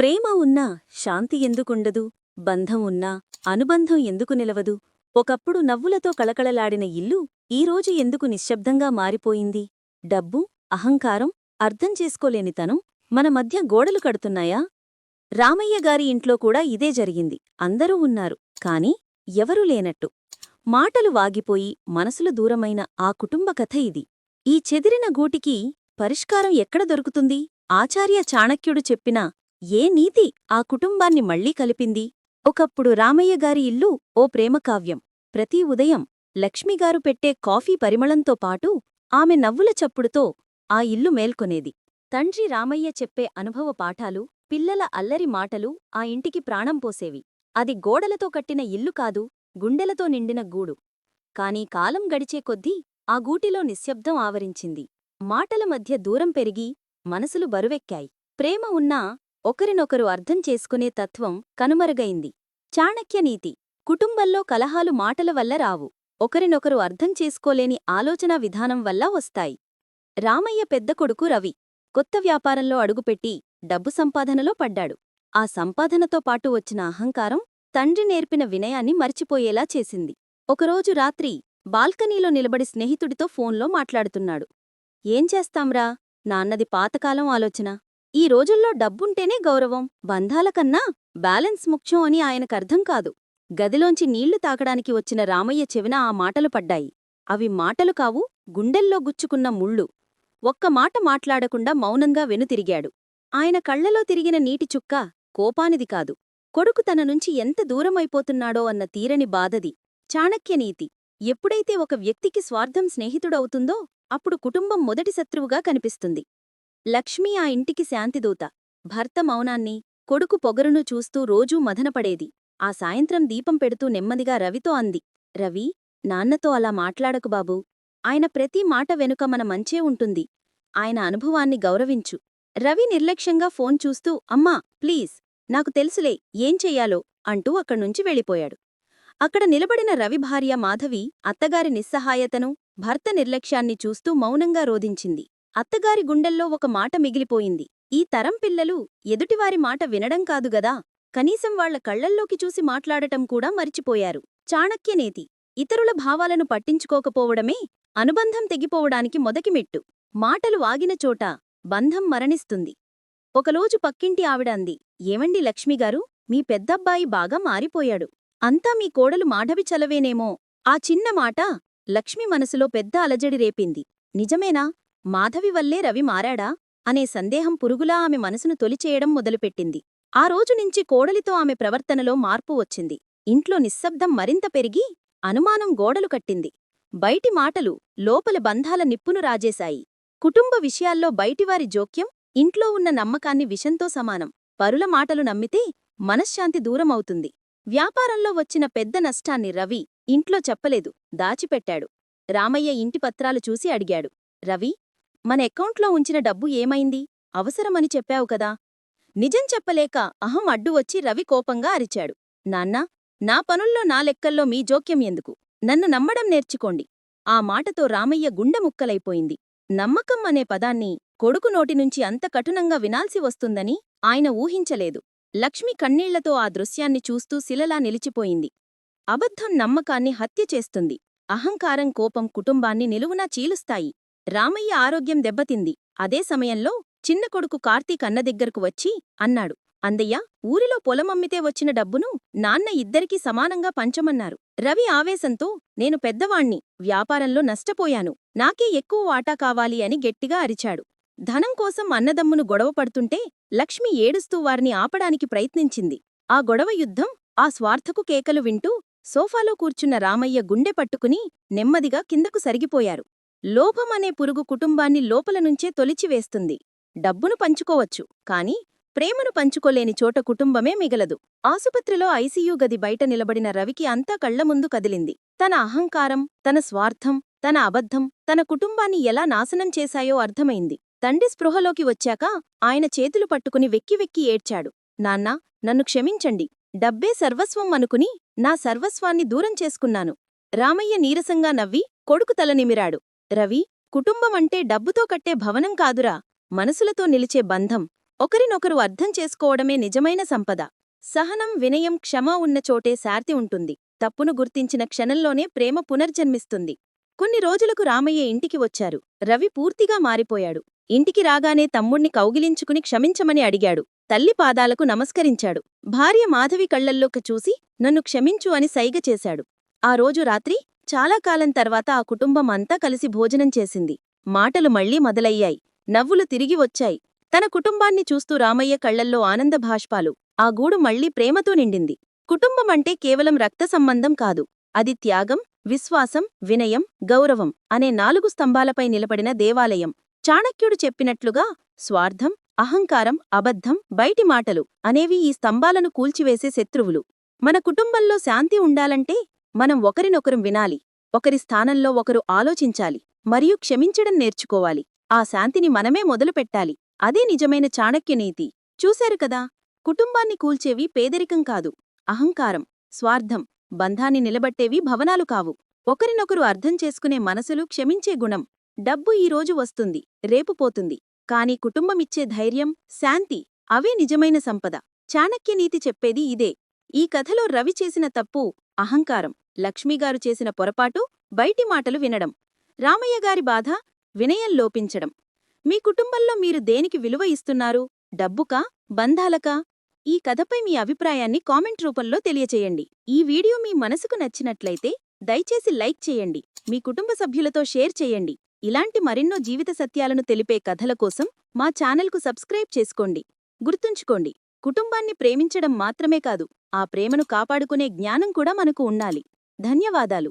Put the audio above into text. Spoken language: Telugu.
ప్రేమ ఉన్నా శాంతి ఎందుకుండదు బంధం ఉన్నా అనుబంధం ఎందుకు నిలవదు? ఒకప్పుడు నవ్వులతో కళకళలాడిన ఇల్లు ఈరోజు ఎందుకు నిశ్శబ్దంగా మారిపోయింది? డబ్బు అహంకారం అర్థం చేసుకోలేనితనం మన మధ్య గోడలు కడుతున్నాయా? రామయ్య గారి ఇంట్లో కూడా ఇదే జరిగింది. అందరూ ఉన్నారు కాని ఎవరూ లేనట్టు. మాటలు వాగిపోయి మనసులు దూరమైన ఆ కుటుంబ కథ ఇది. ఈ చెదిరిన గూటికి పరిష్కారం ఎక్కడ దొరుకుతుంది? ఆచార్య చాణక్యుడు చెప్పిన ఏ నీతి ఆ కుటుంబాన్ని మళ్ళీ కలిపింది? ఒకప్పుడు రామయ్య గారి ఇల్లు ఓ ప్రేమకావ్యం ప్రతి ఉదయం లక్ష్మిగారు పెట్టే కాఫీ పరిమళంతో పాటు ఆమె నవ్వుల చప్పుడుతో ఆ ఇల్లు మేల్కొనేది. తండ్రి రామయ్య చెప్పే అనుభవ పాఠాలు పిల్లల అల్లరి మాటలు ఆ ఇంటికి ప్రాణం పోసేవి. అది గోడలతో కట్టిన ఇల్లు కాదు గుండెలతో నిండిన గూడు. కాని కాలం గడిచే కొద్దీ ఆ గూటిలో నిశ్శబ్దం ఆవరించింది. మాటల మధ్య దూరం పెరిగి మనసులు బరువెక్కాయి. ప్రేమ ఉన్నా ఒకరినొకరు అర్థం చేసుకునే తత్వం కనుమరుగైంది. చాణక్యనీతి కుటుంబంలో కలహాలు మాటల వల్ల రావు. ఒకరినొకరు అర్థం చేసుకోలేని ఆలోచనా విధానం వల్ల వస్తాయి. రామయ్య పెద్ద కొడుకు రవి. కొత్త వ్యాపారంలో అడుగుపెట్టి డబ్బు సంపాదనలో పడ్డాడు. ఆ సంపాదనతో పాటు వచ్చిన అహంకారం తండ్రి నేర్పిన వినయాన్ని మర్చిపోయేలా చేసింది. ఒకరోజు రాత్రి బాల్కనీలో నిలబడి స్నేహితుడితో ఫోన్లో మాట్లాడుతున్నాడు. ఏం చేస్తాంరా? నాన్నది పాతకాలం ఆలోచన. ఈ రోజుల్లో డబ్బుంటేనే గౌరవం. బంధాలకన్నా బ్యాలెన్స్ ముఖ్యం అని ఆయనకర్థం కాదు. గదిలోంచి నీళ్ళు తాకడానికి వచ్చిన రామయ్య చెవిన ఆ మాటలు పడ్డాయి. అవి మాటలు కావు గుండెల్లో గుచ్చుకున్న ముళ్ళు. ఒక్క మాట మాట్లాడకుండా మౌనంగా వెనుతిరిగాడు. ఆయన కళ్ళలో తిరిగిన నీటి చుక్క కోపానిది కాదు. కొడుకు తన నుంచి ఎంత దూరమైపోతున్నాడో అన్న తీరని బాధది. చాణక్యనీతి ఎప్పుడైతే ఒక వ్యక్తికి స్వార్థం స్నేహితుడవుతుందో అప్పుడు కుటుంబం మొదటి శత్రువుగా కనిపిస్తుంది. లక్ష్మి ఆ ఇంటికి శాంతిదూత. భర్త మౌనాన్ని కొడుకు పొగరును చూస్తూ రోజూ మదనపడేది ఆ సాయంత్రం దీపం పెడుతూ నెమ్మదిగా రవితో అంది. రవి నాన్నతో అలా మాట్లాడకు బాబూ. ఆయన ప్రతి మాట వెనుక మన మంచే ఉంటుంది. ఆయన అనుభవాన్ని గౌరవించు. రవి నిర్లక్ష్యంగా ఫోన్ చూస్తూ అమ్మా ప్లీజ్ నాకు తెలుసులే ఏం చెయ్యాలో? అంటూ అక్కడ్నుంచి వెళ్ళిపోయాడు. అక్కడ నిలబడిన రవి భార్య మాధవి అత్తగారి నిస్సహాయతను భర్త నిర్లక్ష్యాన్ని చూస్తూ మౌనంగా రోధించింది. అత్తగారి గుండెల్లో ఒక మాట మిగిలిపోయింది. ఈ తరం పిల్లలు ఎదుటివారి మాట వినడం కాదుగదా కనీసం వాళ్ళ కళ్ళల్లోకి చూసి మాట్లాడటం కూడా మరిచిపోయారు. చాణక్యనేతి ఇతరుల భావాలను పట్టించుకోకపోవడమే అనుబంధం తెగిపోవడానికి మొదటిమెట్టు మాటలు ఆగినచోట బంధం మరణిస్తుంది. ఒకరోజు పక్కింటి ఆవిడ అంది ఏమండి లక్ష్మిగారు? మీ పెద్దబ్బాయి బాగా మారిపోయాడు. అంతా మీ కోడలు మాఢవి చలవేనేమో. ఆ చిన్న మాట లక్ష్మి మనసులో పెద్ద అలజడి రేపింది. నిజమేనా? మాధవి వల్లే రవి మారాడా? అనే సందేహం పురుగులా ఆమె మనసును తొలిచేయడం మొదలుపెట్టింది. ఆ రోజు నుంచి కోడలితో ఆమె ప్రవర్తనలో మార్పు వచ్చింది. ఇంట్లో నిశ్శబ్దం మరింత పెరిగి అనుమానం గోడలు కట్టింది. బయటి మాటలు లోపల బంధాల నిప్పును రాజేశాయి. కుటుంబ విషయాల్లో బయటివారి జోక్యం ఇంట్లో ఉన్న నమ్మకాన్ని విషంతో సమానం. పరుల మాటలు నమ్మితే మనశ్శాంతి దూరమవుతుంది. వ్యాపారంలో వచ్చిన పెద్ద నష్టాన్ని రవి ఇంట్లో చెప్పలేదు దాచిపెట్టాడు. రామయ్య ఇంటి పత్రాలు చూసి అడిగాడు. రవి మన ఎకౌంట్లో ఉంచిన డబ్బు ఏమైంది? అవసరమని చెప్పావు కదా. నిజం చెప్పలేక అహం అడ్డు వచ్చి రవి కోపంగా అరిచాడు. నాన్నా నా పనుల్లో నా లెక్కల్లో మీ జోక్యం ఎందుకు? నన్ను నమ్మడం నేర్చుకోండి. ఆ మాటతో రామయ్య గుండె ముక్కలైపోయింది. నమ్మకం అనే పదాన్ని కొడుకు నోటినుంచి అంత కఠినంగా వినాల్సి వస్తుందని ఆయన ఊహించలేదు. లక్ష్మి కన్నీళ్ళతో ఆ దృశ్యాన్ని చూస్తూ శిలలా నిలిచిపోయింది. అబద్ధం నమ్మకాన్ని హత్య చేస్తుంది. అహంకారం కోపం కుటుంబాన్ని నిలువునా చీలుస్తాయి. రామయ్య ఆరోగ్యం దెబ్బతింది. అదే సమయంలో చిన్న కొడుకు కార్తీక్ అన్న దగ్గరకు వచ్చి అన్నాడు అందయ్య ఊరిలో పొలమమ్మితే వచ్చిన డబ్బును నాన్న ఇద్దరికీ సమానంగా పంచమన్నారు. రవి ఆవేశంతో నేను పెద్దవాణ్ణి వ్యాపారంలో నష్టపోయాను నాకే ఎక్కువ వాటా కావాలి అని గట్టిగా అరిచాడు. ధనం కోసం అన్నదమ్మును గొడవపడుతుంటే లక్ష్మి ఏడుస్తూ వారిని ఆపడానికి ప్రయత్నించింది. ఆ గొడవ యుద్ధం ఆ స్వార్థకు కేకలు వింటూ సోఫాలో కూర్చున్న రామయ్య గుండె పట్టుకుని నెమ్మదిగా కిందకు సరిగిపోయారు. లోభమనే పురుగు కుటుంబాన్ని లోపలనుంచే తొలిచివేస్తుంది. డబ్బును పంచుకోవచ్చు కాని ప్రేమను పంచుకోలేని చోట కుటుంబమే మిగలదు. ఆసుపత్రిలో ఐసీయూ గది బయట నిలబడిన రవికి అంతా కళ్ళముందు కదిలింది. తన అహంకారం తన స్వార్థం తన అబద్ధం తన కుటుంబాన్ని ఎలా నాశనం చేశాయో అర్థమైంది. తండ్రి స్పృహలోకి వచ్చాక ఆయన చేతులు పట్టుకుని వెక్కి వెక్కి ఏడ్చాడు. నాన్నా నన్ను క్షమించండి. డబ్బే సర్వస్వం అనుకుని నా సర్వస్వాన్ని దూరం చేసుకున్నాను. రామయ్య నీరసంగా నవ్వి కొడుకు తలనిమిరాడు రవి కుటుంబమంటే డబ్బుతో కట్టే భవనం కాదురా మనసులతో నిలిచే బంధం. ఒకరినొకరు అర్థం చేసుకోవడమే నిజమైన సంపద. సహనం వినయం క్షమ ఉన్న చోటే శార్తి ఉంటుంది. తప్పును గుర్తించిన క్షణంలోనే ప్రేమ పునర్జన్మిస్తుంది. కొన్ని రోజులకు రామయ్య ఇంటికి వచ్చారు. రవి పూర్తిగా మారిపోయాడు. ఇంటికి రాగానే తమ్ముణ్ణి కౌగిలించుకుని క్షమించమని అడిగాడు. తల్లి పాదాలకు నమస్కరించాడు. భార్య మాధవి కళ్ళల్లోకి చూసి నన్ను క్షమించు అని సైగ చేశాడు. ఆ రోజు రాత్రి చాలా కాలం తర్వాత ఆ కుటుంబం అంతా కలిసి భోజనం చేసింది. మాటలు మళ్ళీ మొదలయ్యాయి. నవ్వులు తిరిగి వచ్చాయి. తన కుటుంబాన్ని చూస్తూ రామయ్య కళ్ళల్లో ఆనంద భాష్పాలు. ఆ గూడు మళ్ళీ ప్రేమతో నిండింది. కుటుంబమంటే కేవలం రక్త సంబంధం కాదు. అది త్యాగం విశ్వాసం వినయం గౌరవం అనే నాలుగు స్తంభాలపై నిలబడిన దేవాలయం. చాణక్యుడు చెప్పినట్లుగా స్వార్థం అహంకారం అబద్ధం బయటి మాటలు అనేవి ఈ స్తంభాలను కూల్చివేసే శత్రువులు. మన కుటుంబంలో శాంతి ఉండాలంటే మనం ఒకరినొకరం వినాలి ఒకరి స్థానంలో ఒకరు ఆలోచించాలి మరియు క్షమించడం నేర్చుకోవాలి. ఆ శాంతిని మనమే మొదలుపెట్టాలి. అదే నిజమైన చాణక్యనీతి చూశారు కదా? కుటుంబాన్ని కూల్చేవి పేదరికం కాదు. అహంకారం స్వార్థం బంధాన్ని నిలబట్టేవి భవనాలు కావు. ఒకరినొకరు అర్థం చేసుకునే మనసులు క్షమించే గుణం. డబ్బు ఈ రోజు వస్తుంది రేపు పోతుంది. కాని కుటుంబమిచ్చే ధైర్యం శాంతి అవే నిజమైన సంపద. చాణక్యనీతి చెప్పేది ఇదే. ఈ కథలో రవి చేసిన తప్పు అహంకారం. లక్ష్మీగారు చేసిన పొరపాటు బయటి మాటలు వినడం రామయ్య గారి బాధ వినయం లోపించడం. మీ కుటుంబంలో మీరు దేనికి విలువ ఇస్తున్నారు? డబ్బుకా? బంధాలకా? ఈ కథపై మీ అభిప్రాయాన్ని కామెంట్ రూపంలో తెలియచేయండి. ఈ వీడియో మీ మనసుకు నచ్చినట్లయితే దయచేసి లైక్ చేయండి. మీ కుటుంబ సభ్యులతో షేర్ చేయండి. ఇలాంటి మరెన్నో జీవిత సత్యాలను తెలిపే కథల కోసం మా ఛానల్కు సబ్స్క్రైబ్ చేసుకోండి. గుర్తుంచుకోండి కుటుంబాన్ని ప్రేమించడం మాత్రమే కాదు ఆ ప్రేమను కాపాడుకునే జ్ఞానం కూడా మనకు ఉండాలి. ధన్యవాదాలు.